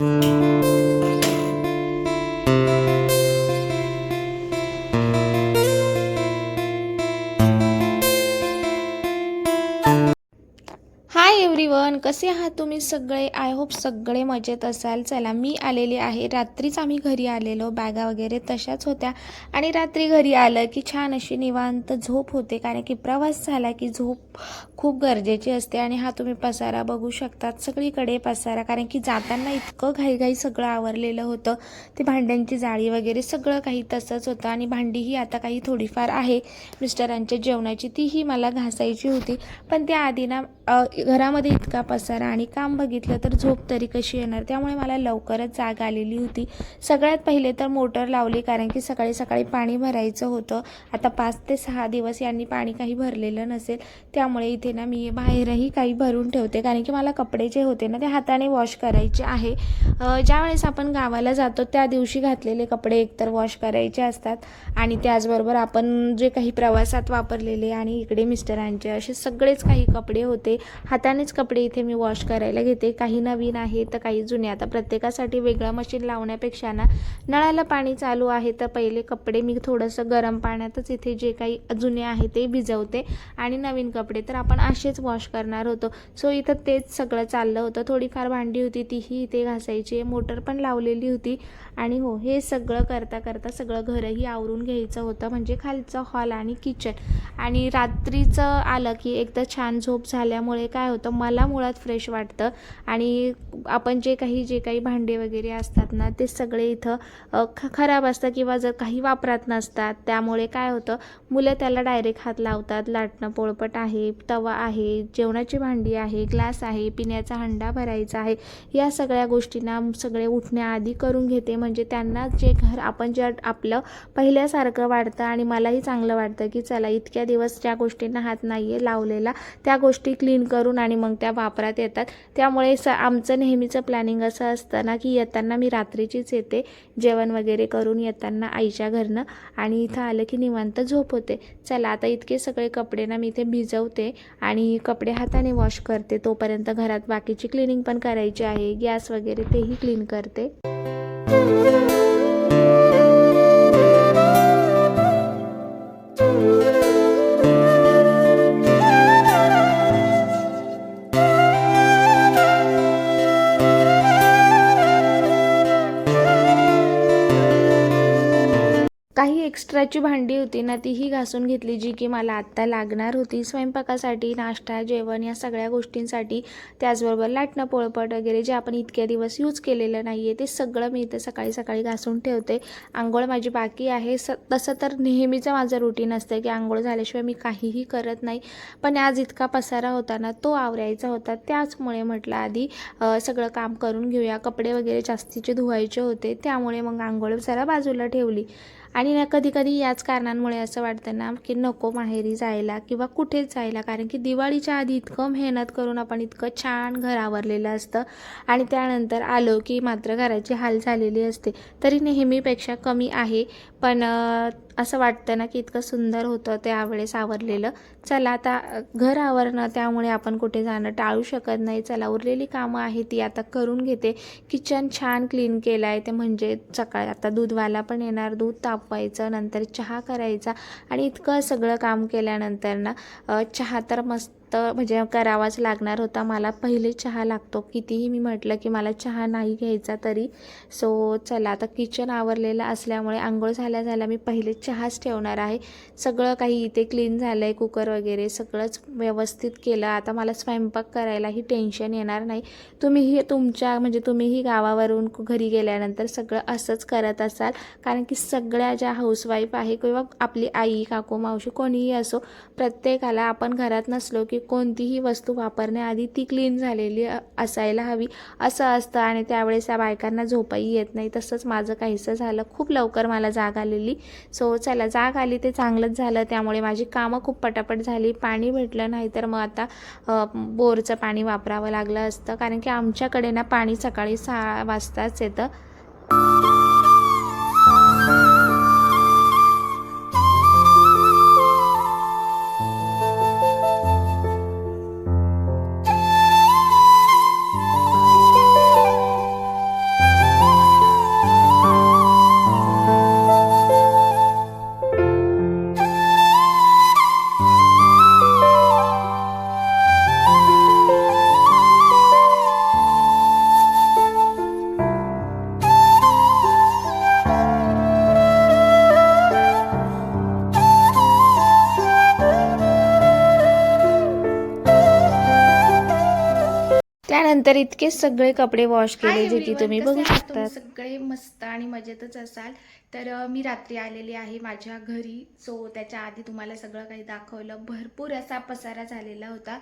Música कसे आहात तुम्ही सगळे? आय होप सगळे मजेत असाल. चला मी आलेली आहे. रात्रीच आम्ही घरी आलेलो. बॅगा वगैरे तशाच होत्या. आणि रात्री घरी आलं की छान अशी निवांत झोप होते. कारण की प्रवास झाला की झोप खूप गरजेची असते. आणि हा तुम्ही पसारा बघू शकतात. सगळीकडे पसारा. कारण की जाताना इतकं घाईघाई सगळं आवरलेलं होतं. ते भांड्यांची जाळी वगैरे सगळं काही तसंच होतं. आणि भांडीही आता काही थोडीफार आहे. मिस्टरांच्या जेवणाची तीही मला घासायची होती. पण त्याआधी ना घरामध्ये इतका पसारा आणि काम बघितलं तर झोप तरी कशी येणार? त्यामुळे मला लवकरच जाग आलेली होती. सगळ्यात पहिले तर मोटर लावली कारण की सकाळी सकाळी पाणी भरायचं होतं. आता पाच ते सहा दिवस यांनी पाणी काही भरलेलं नसेल. त्यामुळे इथे ना मी बाहेरही काही भरून ठेवते. कारण की मला कपडे जे होते ना ते हाताने वॉश करायचे आहे. ज्यावेळेस आपण गावाला जातो त्या दिवशी घातलेले कपडे एकतर वॉश करायचे असतात. आणि त्याचबरोबर आपण जे काही प्रवासात वापरलेले आणि इकडे मिस्टरांचे असे सगळेच काही कपडे होते. हातानेच कपडे इथे मी वॉश करायला घेते. काही नवीन आहे तर काही जुने. आता प्रत्येकासाठी वेगळं मशीन लावण्यापेक्षा ना नळाला पाणी चालू आहे तर पहिले कपडे मी थोडंसं गरम पाण्यातच इथे जे काही जुने आहे ते भिजवते. आणि नवीन कपडे तर आपण असेच वॉश करणार होतो. सो इथं तेच सगळं चाललं होतं. थोडीफार भांडी होती तीही इथे घासायची. मोटर पण लावलेली होती. आणि हो हे सगळं करता करता सगळं घरही आवरून घ्यायचं होतं म्हणजे खालचं हॉल आणि किचन आणि रात्रीचं आलं की एकदा छान झोप झाल्यामुळे काय होतं मला मुळात फ्रेश वाटतं. आणि आपण जे काही जे काही भांडे वगैरे असतात ना ते सगळे इथं ख खराब असतं किंवा जर काही वापरात नसतात त्यामुळे काय होतं मुलं त्याला डायरेक्ट हात लावतात. लाटणं पोळपट आहे तवा आहे जेवणाची भांडी आहे ग्लास आहे पिण्याचा हंडा भरायचा आहे. या सगळ्या गोष्टींना सगळे उठण्याआधी करून घेते म्हणजे म्हणजे त्यांना जे घर आपण ज्या आपलं पहिल्यासारखं वाटतं आणि मलाही चांगलं वाटतं की चला इतक्या दिवस ज्या गोष्टींना हात नाही आहे लावलेला. त्या गोष्टी क्लीन करून आणि मग त्या वापरात येतात. त्यामुळे स आमचं नेहमीचं प्लॅनिंग असं असतं ना की येताना मी रात्रीचीच येते जेवण वगैरे करून येताना आईच्या घरनं आणि इथं आलं की निवांत झोप होते. चला आता इतके सगळे कपडे ना मी इथे भिजवते आणि कपडे हाताने वॉश करते. तोपर्यंत घरात बाकीची क्लिनिंग पण करायची आहे. गॅस वगैरे तेही क्लीन करते. काही एक्स्ट्राची भांडी होती ना तीही घासून घेतली जी की मला आत्ता लागणार होती. स्वयंपाकासाठी नाश्ता जेवण या सगळ्या गोष्टींसाठी त्याचबरोबर लाटणं पोळपट वगैरे जे आपण इतक्या दिवस यूज केलेलं नाही आहे ते सगळं मी इथं सकाळी सकाळी घासून ठेवते. आंघोळ माझी बाकी आहे. स तसं तर नेहमीचं माझं रुटीन असतं की आंघोळ झाल्याशिवाय मी काहीही करत नाही. पण आज इतका पसारा होता ना तो आवरायचा होता. त्याचमुळे म्हटलं आधी सगळं काम करून घेऊया. कपडे वगैरे जास्तीचे धुवायचे होते. त्यामुळे मग आंघोळ जरा बाजूला ठेवली. आणि ना कधी कधी याच कारणांमुळे असं वाटतं ना की नको माहेरी जायला किंवा कुठेच जायला. कारण की दिवाळीच्या आधी इतकं मेहनत करून आपण इतकं छान घर आवरलेलं असतं. आणि त्यानंतर आलो की मात्र घराची हाल झालेली असते. तरी नेहमीपेक्षा कमी आहे. पण असं वाटतं ना की इतकं सुंदर होतं त्यावेळेस आवरलेलं. चला आता घर आवरणं त्यामुळे आपण कुठे जाणं टाळू शकत नाही. चला उरलेली कामं आहे ती आता करून घेते. किचन छान क्लीन केलं आहे ते म्हणजे सकाळी आता दूधवाला पण येणार. दूध ताप तापवायचं नंतर चहा करायचा आणि इतकं सगळं काम केल्यानंतर ना चहा तर मस्त तर म्हणजे करावाच लागणार होता. मला पहिले चहा लागतो. कितीही मी म्हटलं की मला चहा नाही घ्यायचा तरी. सो चला आता किचन आवरलेलं असल्यामुळे आंघोळ झाल्या झाल्या मी पहिले चहाच ठेवणार आहे. सगळं काही इथे क्लीन झालं आहे कुकर वगैरे सगळंच व्यवस्थित केलं. आता मला स्वयंपाक करायलाही टेन्शन येणार नाही. तुम्हीही तुमच्या म्हणजे तुम्हीही गावावरून घरी गेल्यानंतर सगळं असंच करत असाल. कारण की सगळ्या ज्या हाऊसवाईफ आहे किंवा आपली आई काकू मावशी कोणीही असो प्रत्येकाला आपण घरात नसलो की कोणतीही वस्तू वापरण्याआधी ती क्लीन झालेली असायला हवी. असं असतं आणि त्यावेळेस त्या बायकांना झोपही येत नाही. तसंच माझं काहीसं झालं खूप लवकर मला जाग आलेली. सो चला जाग आली ते चांगलंच झालं. त्यामुळे माझी कामं खूप पटापट झाली. पाणी भेटलं नाही तर मग आता बोरचं पाणी वापरावं लागलं असतं. कारण की आमच्याकडे ना पाणी सकाळी सहा वाजताच येतं. नंतर इतके सगळे कपडे वॉश केले जे की तुम्ही बघू शकता सगळे मस्त आणि मजेतच असाल. तर मी रात्री आलेली आहे माझ्या घरी. सो त्याच्या आधी तुम्हाला सगळं काही दाखवलं. भरपूर असा पसारा झालेला होता.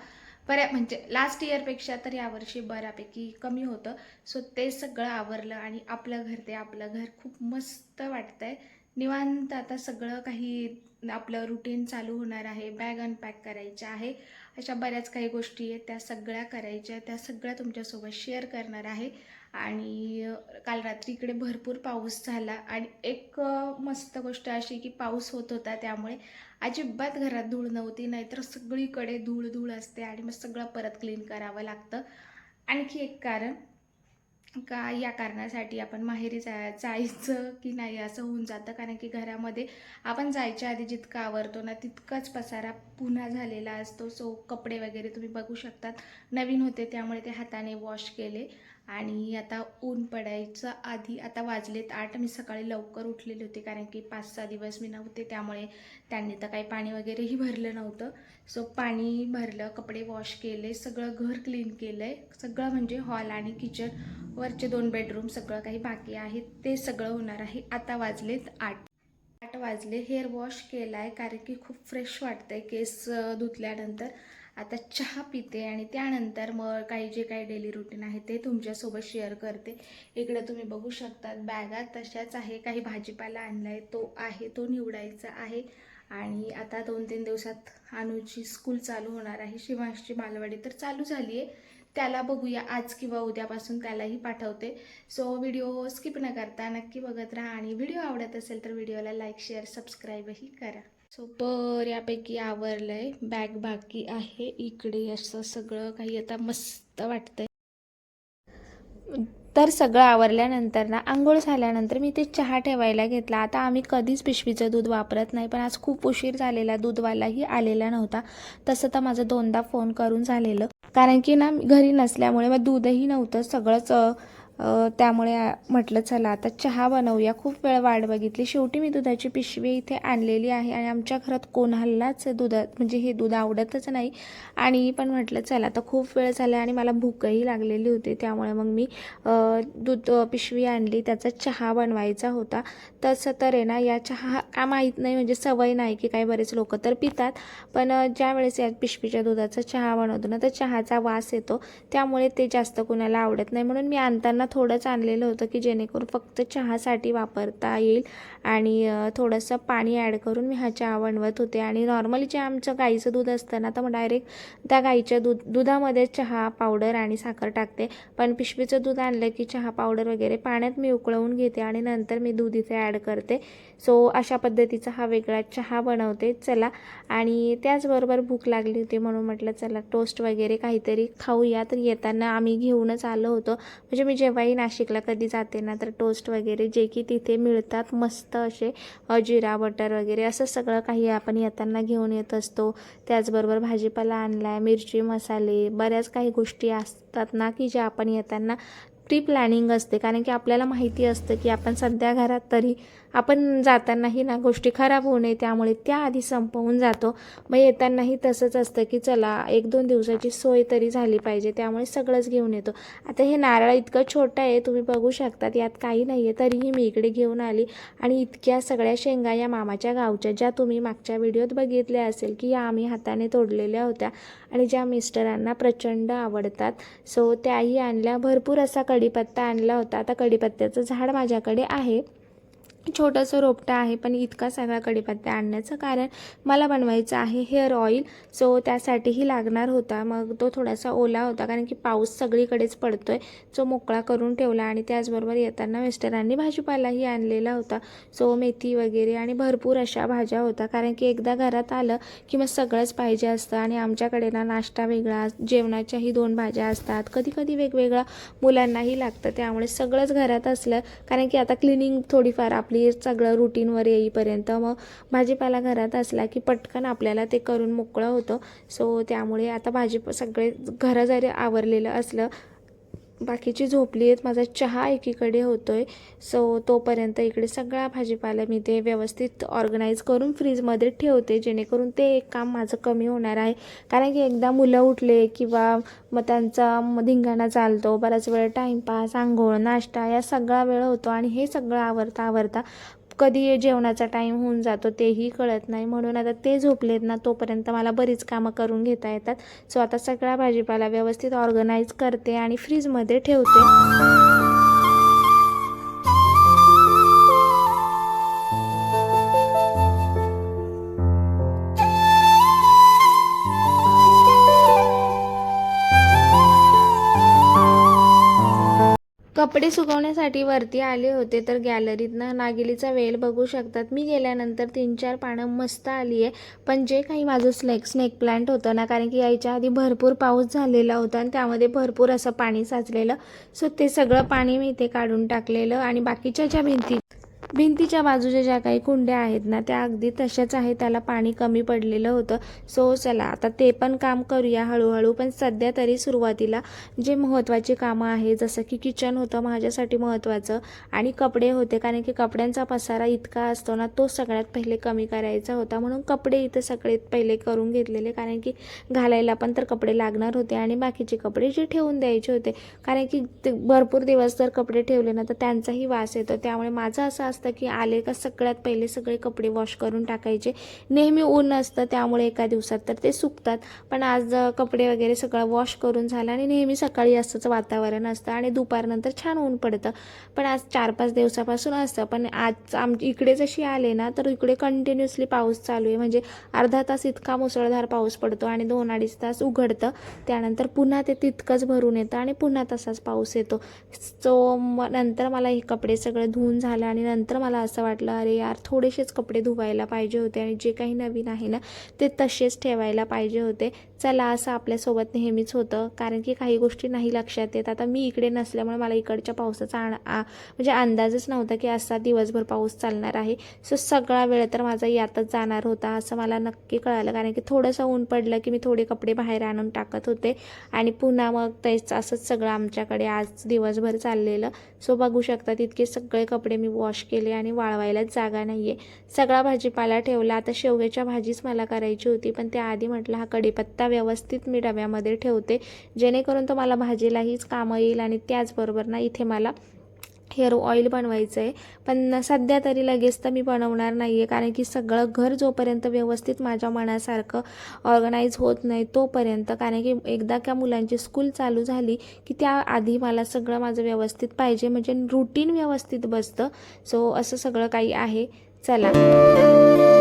बऱ्या म्हणजे लास्ट इयरपेक्षा तर यावर्षी बऱ्यापैकी कमी होतं. सो ते सगळं आवरलं आणि आपलं घर ते आपलं घर खूप मस्त वाटतंय. निवांत आता सगळं काही आपलं रुटीन चालू होणार आहे. बॅग अनपॅक करायच्या आहे. अशा बऱ्याच काही गोष्टी आहेत त्या सगळ्या करायच्या त्या सगळ्या तुमच्यासोबत शेअर करणार आहे. आणि काल रात्री इकडे भरपूर पाऊस झाला आणि एक मस्त गोष्ट अशी की पाऊस होत होता त्यामुळे अजिबात घरात धूळ नव्हती नाहीतर सगळीकडे धूळ धूळ असते आणि मग सगळं परत क्लीन करावं लागतं. आणखी एक कारण का या कारणासाठी आपण माहेरी जा जायचं की नाही असं होऊन जातं? कारण की घरामध्ये आपण जायच्या आधी जितकं आवरतो ना तितकाच पसारा पुन्हा झालेला असतो. सो कपडे वगैरे तुम्ही बघू शकतात. नवीन होते त्यामुळे ते हाताने वॉश केले. आणि आता ऊन पडायचं आधी आता वाजलेत आठ मी सकाळी लवकर उठलेले होते कारण की पाच सहा दिवस मी नव्हते त्यामुळे त्यांनी तर काही पाणी वगैरेही भरलं नव्हतं. सो पाणी भरलं कपडे वॉश केले सगळं घर क्लीन केलं आहे सगळं म्हणजे हॉल आणि किचन वरचे दोन बेडरूम सगळं काही बाकी आहे ते सगळं होणार आहे. आता वाजलेत आठ. आठ वाजले हेअर वॉश केला आहे कारण की खूप फ्रेश वाटतंय केस धुतल्यानंतर. आता चहा पिते आणि त्यानंतर मग काही जे काही डेली रुटीन आहे ते तुमच्यासोबत शेअर करते. इकडे तुम्ही बघू शकतात बॅगा तशाच आहे. काही भाजीपाला आणला आहे तो आहे तो निवडायचा आहे. आणि आता दोन तीन दिवसात अनुची स्कूल चालू होणार आहे. शिवांशची बालवाडी तर चालू झाली आहे त्याला बघूया आज किंवा उद्यापासून त्यालाही पाठवते. सो व्हिडिओ स्किप न करता नक्की बघत राहा. आणि व्हिडिओ आवडत असेल तर व्हिडिओला लाईक शेअर सबस्क्राईबही करा. सो बऱ्यापैकी आवरलं आहे बॅग बाकी आहे इकडे. असं सगळं काही आता मस्त वाटतंय. तर सगळं आवरल्यानंतर ना आंघोळ झाल्यानंतर मी ते चहा ठेवायला घेतला. आता आम्ही कधीच पिशवीचं दूध वापरत नाही पण आज खूप उशीर झालेला दूधवालाही आलेला नव्हता. तसं तर माझं दोनदा फोन करून झालेलं. कारण की ना घरी नसल्यामुळे मग दूधही नव्हतं. सगळंच त्यामुळे म्हटलं चला आता चहा बनवूया. खूप वेळ वाट बघितली. शेवटी मी दुधाची पिशवी इथे आणलेली आहे आणि आमच्या घरात कोणालाच दुधात म्हणजे हे दूध आवडतच नाही. आणि पण म्हटलं चला आता खूप वेळ झाला आणि मला भूकही लागलेली होती. त्यामुळे मग मी दूध पिशवी आणली. त्याचा चहा बनवायचा होता. तसं तर आहे ना या चहा का माहीत नाही म्हणजे सवय नाही की काही बरेच लोक तर पितात. पण ज्या वेळेस या पिशवीच्या दुधाचा चहा बनवतो ना तर चहाचा वास येतो. त्यामुळे ते जास्त कुणाला आवडत नाही. म्हणून मी आणताना थोडंच आणलेलं होतं की जेणेकरून फक्त चहासाठी वापरता येईल आणि थोडंसं पाणी ॲड करून मी हा चहा बनवत होते. आणि नॉर्मली जे आमचं गाईचं दूध असतं ना तर मग डायरेक्ट त्या गाईच्या दूध दुधामध्ये चहा पावडर आणि साखर टाकते. पण पिशवीचं दूध आणलं की चहा पावडर वगैरे पाण्यात मी उकळवून घेते आणि नंतर मी दूध इथे ॲड करते. सो अशा पद्धतीचा हा वेगळा चहा बनवते. चला. आणि त्याचबरोबर भूक लागली होती म्हणून म्हटलं चला टोस्ट वगैरे काहीतरी खाऊया. तर येताना आम्ही घेऊनच आलो होतो. म्हणजे मी जेव्हाही नाशिकला कधी जाते ना तर टोस्ट वगैरे जे की तिथे मिळतात मस्त असे जिरा बटर वगैरे असं सगळं काही आपण येताना घेऊन येत असतो. त्याचबरोबर भाजीपाला आणला आहे मिरची मसाले बऱ्याच काही गोष्टी असतात ना की ज्या आपण येताना प्री प्लॅनिंग असते. कारण की आपल्याला माहिती असतं की आपण सध्या घरात तरी आपण जातानाही ना गोष्टी खराब होऊ नये त्यामुळे त्या आधी संपवून जातो. मग येतानाही तसंच असतं की चला एक दोन दिवसाची सोय तरी झाली पाहिजे त्यामुळे सगळंच घेऊन येतो. आता हे नारळ इतकं छोटं आहे तुम्ही बघू शकतात यात काही नाही आहे तरीही मी इकडे घेऊन आली. आणि इतक्या सगळ्या शेंगा या मामाच्या गावच्या ज्या तुम्ही मागच्या व्हिडिओत बघितल्या असेल की या आम्ही हाताने तोडलेल्या होत्या. आणि ज्या मिस्टरांना प्रचंड आवडतात. सो त्याही आणल्या भरपूर असा कढीपत्ता आणला होता. आता कढीपत्त्याचं झाड माझ्याकडे आहे. छोटंसं रोपटं आहे पण इतका सगळा कढीपत्ता आणण्याचं कारण मला बनवायचं आहे हेअर ऑइल. सो त्यासाठीही लागणार होता. मग तो थोडासा ओला होता कारण की पाऊस सगळीकडेच पडतो आहे जो मोकळा करून ठेवला आणि त्याचबरोबर येताना मिस्टरांनी भाजीपालाही आणलेला होता. सो मेथी वगैरे आणि भरपूर अशा भाज्या होत्या कारण की एकदा घरात आलं की मग सगळंच पाहिजे असतं आणि आमच्याकडे ना नाश्ता वेगळा जेवणाच्याही दोन भाज्या असतात. कधी कधी वेगवेगळा मुलांनाही लागतं त्यामुळे सगळंच घरात असलं. कारण की आता क्लिनिंग थोडीफार आपली सगळं रुटीनवर येईपर्यंत. मग भाजीपाला घरात असला की पटकन आपल्याला ते करून मोकळं होतं. सो त्यामुळे आता भाजी सगळे घरं जरी आवरलेलं असलं बाकीची झोपली आहेत. माझा चहा एकीकडे होतो आहे सो तोपर्यंत इकडे सगळा भाजीपाला मी ते व्यवस्थित ऑर्गनाईज करून फ्रीजमध्ये ठेवते. जेणेकरून ते एक काम माझं कमी होणार आहे. कारण की एकदा मुलं उठले किंवा मग त्यांचा धिंगाणा चालतो. बराच वेळ टाईमपास आंघोळ नाश्ता या सगळा वेळ होतो आणि हे सगळं आवरता आवरता कधी जेवणाचा टाईम होऊन जातो तेही कळत नाही. म्हणून आता ते झोपलेत ना तोपर्यंत मला बरीच कामं करून घेता येतात. सो आता सगळा भाजीपाला व्यवस्थित ऑर्गनाईज करते आणि फ्रीजमध्ये ठेवते. कपडे सुकवण्यासाठी वरती आले होते तर गॅलरीतनं नागिलीचा वेल बघू शकतात. मी गेल्यानंतर तीन चार पानं मस्त आली आहे पण जे काही माझं स्नेक स्नेक प्लांट होतं ना कारण की यायच्या आधी भरपूर पाऊस झालेला होता आणि त्यामध्ये भरपूर असं पाणी साचलेलं. सो ते सगळं पाणी मी इथे काढून टाकलेलं आणि बाकीच्या ज्या भिंती भिंतीच्या बाजूच्या ज्या काही कुंड्या आहेत ना त्या अगदी तशाच आहे त्याला पाणी कमी पडलेलं होतं. सो चला आता ते पण काम करूया हळूहळू. पण सध्या तरी सुरुवातीला जे महत्त्वाची कामं आहे जसं की किचन होतं माझ्यासाठी महत्त्वाचं आणि कपडे होते. कारण की कपड्यांचा पसारा इतका असतो ना तो सगळ्यात पहिले कमी करायचा होता. म्हणून कपडे इथं सगळे पहिले करून घेतलेले. कारण की घालायला पण तर कपडे लागणार होते आणि बाकीचे कपडे जे ठेवून द्यायचे होते. कारण की ते भरपूर दिवस जर कपडे ठेवले ना तर त्यांचाही वास येतो. त्यामुळे माझं असं असतं की आले का सगळ्यात पहिले सगळे कपडे वॉश करून टाकायचे. नेहमी ऊन असतं त्यामुळे एका दिवसात तर ते सुकतात. पण आज कपडे वगैरे सगळं वॉश करून झालं आणि नेहमी सकाळी असंच वातावरण असतं आणि दुपारनंतर छान ऊन पडतं. पण आज चार पाच दिवसापासून असतं. पण आज आम इकडे जशी आले ना तर इकडे कंटिन्युअसली पाऊस चालू आहे. म्हणजे अर्धा तास इतका मुसळधार पाऊस पडतो आणि दोन अडीच तास उघडतं. त्यानंतर पुन्हा ते तितकंच भरून येतं आणि पुन्हा तसाच पाऊस येतो. सो नंतर मला हे कपडे सगळे धुवून झालं आणि नंतर नंतर मला असं वाटलं अरे यार थोडेसेच कपडे धुवायला पाहिजे होते आणि जे काही नवीन आहे ना ते तसेच ठेवायला पाहिजे होते. चला असं आपल्यासोबत नेहमीच होतं. कारण की काही गोष्टी नाही लक्षात येत. आता मी इकडे नसल्यामुळे मला इकडच्या पावसाचा आण आ म्हणजे अंदाजच नव्हता की असा दिवसभर पाऊस चालणार आहे. सो सगळा वेळ तर माझा यातच जाणार होता असं मला नक्की कळालं. कारण की थोडंसं ऊन पडलं की मी थोडे कपडे बाहेर आणून टाकत होते. आणि पुन्हा मग तेच असंच सगळं आमच्याकडे आज दिवसभर चाललेलं. सो बघू शकता तितके सगळे कपडे मी वॉश केले आणि वाळवायलाच जागा नाही आहे सगळा भाजीपाला ठेवला. आता शेवग्याच्या भाजीच मला करायची होती. पण त्याआधी म्हटलं हा कढीपत्ता व्यवस्थित मी डब्यामध्ये ठेवते. जेणेकरून तो मला भाजीलाहीच कामं येईल आणि त्याचबरोबर ना इथे मला हेअर ऑइल बनवायचं आहे पण सध्या तरी लगेच तर मी बनवणार नाही आहे कारण की सगळं घर जोपर्यंत व्यवस्थित माझ्या मनासारखं ऑर्गनाईज होत नाही तोपर्यंत. कारण की एकदा का मुलांची स्कूल चालू झाली की त्याआधी मला सगळं माझं व्यवस्थित पाहिजे म्हणजे रुटीन व्यवस्थित बसतं. सो असं सगळं काही आहे. चला.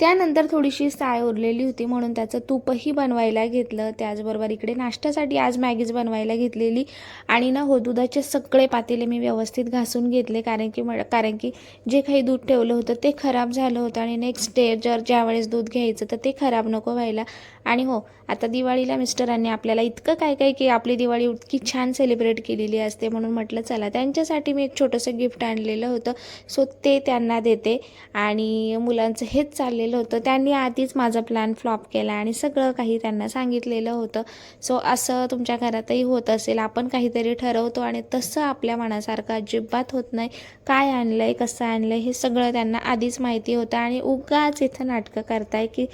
त्यानंतर थोडीशी साय उरलेली होती म्हणून त्याचं तूपही बनवायला घेतलं. त्याचबरोबर इकडे नाश्त्यासाठी आज मॅगीज बनवायला घेतलेली. आणि ना हो दुधाचे सगळे पातेले मी व्यवस्थित घासून घेतले. कारण की कारण की जे काही दूध ठेवलं होतं ते खराब झालं होतं. आणि नेक्स्ट डे जर ज्यावेळेस दूध घ्यायचं तर ते खराब नको व्हायला. आणि हो आता दिवाळीला मिस्टरांनी आपल्याला इतकं काय काय की आपली दिवाळी इतकी छान सेलिब्रेट केलेली असते म्हणून म्हटलं चला त्यांच्यासाठी मी एक छोटंसं गिफ्ट आणलेलं होतं. सो ते त्यांना देते आणि मुलांचं हेच चाललेलं होतं. त्यांनी आधीच माझा प्लॅन फ्लॉप केला आणि सगळं काही त्यांना सांगितलेलं होतं. सो असं तुमच्या घरातही होत असेल. आपण काहीतरी ठरवतो आणि तसं आपल्या मनासारखं अजिबात होत नाही. काय आणलं आहे कसं आणलं आहे हे सगळं त्यांना आधीच माहिती होतं आणि उगाच इथं नाटकं करताय की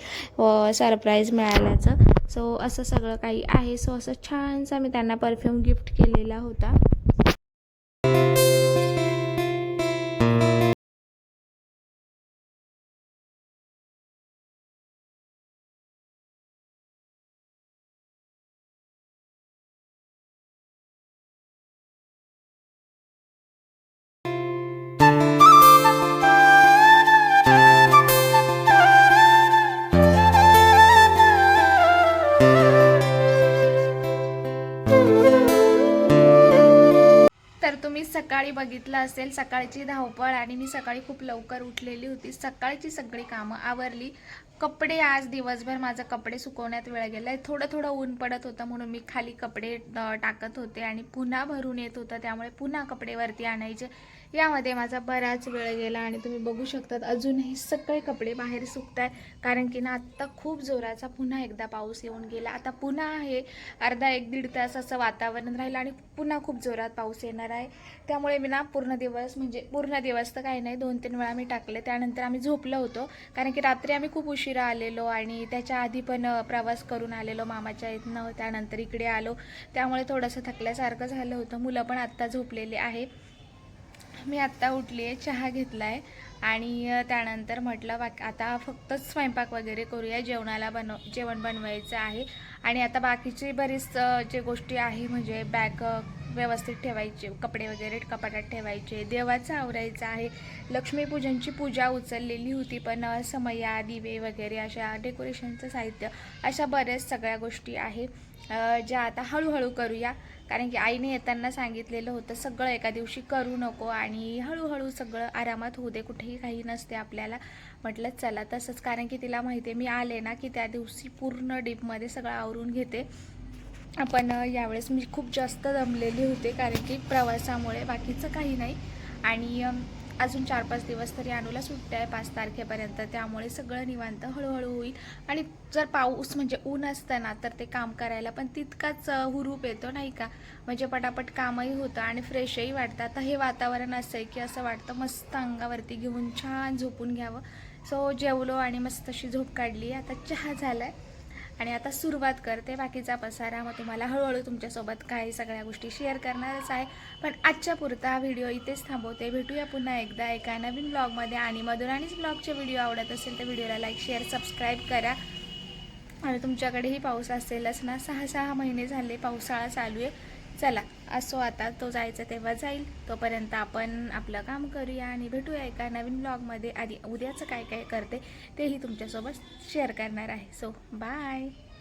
सरप्राईज मिळालं मिळाल्याचं सो असं सगळं काही आहे. सो असं छानसा मी त्यांना परफ्यूम गिफ्ट केलेला होता. सकाळी बघितलं असेल सकाळची धावपळ आणि मी सकाळी खूप लवकर उठलेली होती. सकाळची सगळी कामं आवरली. कपडे आज दिवसभर माझा कपडे सुकवण्यात वेळ गेला थोडं थोडं ऊन पडत होतं म्हणून मी खाली कपडे टाकत होते आणि पुन्हा भरून येत होतं. त्यामुळे पुन्हा कपडे वरती आणायचे. यामध्ये माझा बराच वेळ गेला आणि तुम्ही बघू शकतात अजूनही सगळे कपडे बाहेर सुकत आहे कारण की ना आत्ता खूप जोराचा पुन्हा एकदा पाऊस येऊन गेला. आता पुन्हा आहे अर्धा एक दीड तास असं वातावरण राहिलं आणि पुन्हा खूप जोरात पाऊस येणार आहे. त्यामुळे मी ना पूर्ण दिवस म्हणजे पूर्ण दिवस तर काही नाही दोन तीन वेळा मी टाकले. त्यानंतर आम्ही झोपलो होतो. कारण की रात्री आम्ही खूप उशीर आलेलो आणि त्याच्या आधी पण प्रवास करून आलेलो. मामाच्या इथनं त्यानंतर इकडे आलो. त्यामुळे थोडंसं थकल्यासारखं झालं होतं. मुलं पण आत्ता झोपलेली आहे मी आत्ता उठली आहे चहा घेतला आहे आणि त्यानंतर म्हटलं बाक आता फक्त स्वयंपाक वगैरे करूया. जेवणाला बनव जेवण बनवायचं आहे. आणि आता बाकीची बरीच जे गोष्टी आहे म्हणजे बॅग व्यवस्थित ठेवायचे कपडे वगैरे कपाटात ठेवायचे देवाचं आवरायचं आहे. लक्ष्मीपूजनची पूजा उचललेली होती पण समया दिवे वगैरे अशा डेकोरेशनचं साहित्य अशा बऱ्याच सगळ्या गोष्टी आहे. ज्या आता हळूहळू करूया. कारण की आईने येताना सांगितलेलं होतं सगळं एका दिवशी करू नको आणि हळूहळू सगळं आरामात होऊ दे कुठेही काही नसते आपल्याला. म्हटलं चला तसंच. कारण की तिला माहिती आहे मी आले ना की त्या दिवशी पूर्ण डीपमध्ये सगळं आवरून घेते. आपण यावेळेस मी खूप जास्त दमलेली होते कारण की प्रवासामुळे बाकीचं काही नाही. आणि अजून चार पाच दिवस तरी अनुला सुट्ट्या आहे पाच तारखेपर्यंत. त्यामुळे सगळं निवांत हळूहळू होईल. आणि जर पाऊस म्हणजे ऊन असतं ना तर ते काम करायला पण तितकाच हुरूप येतो नाही का? म्हणजे पटापट कामही होतं आणि फ्रेशही वाटतं. आता हे वातावरण असं आहे की असं वाटतं मस्त अंगावरती घेऊन छान झोपून घ्यावं. सो जेवलो आणि मस्त अशी झोप काढली. आता चहा झाला आहे आणि आता सुरुवात करते. बाकीचा पसारा मग तुम्हाला हळूहळू तुमच्यासोबत काही सगळ्या गोष्टी शेअर करणारच आहे. पण आजच्या पुरता हा व्हिडिओ इथेच थांबवते. भेटूया पुन्हा एकदा एका नवीन ब्लॉगमध्ये आणि मधुराणीच ब्लॉगचे व्हिडिओ आवडत असेल तर व्हिडिओला लाईक शेअर सबस्क्राईब करा. आणि तुमच्याकडेही पाऊस असेलच ना. सहा सहा महिने झाले पावसाळा चालू आहे. चला असो आता तो जायचा तेव्हा जाईल. तोपर्यंत आपण आपलं काम करूया आणि भेटूया एका नवीन ब्लॉगमध्ये. आधी उद्याचं काय काय करते तेही तुमच्यासोबत शेअर करणार आहे. So bye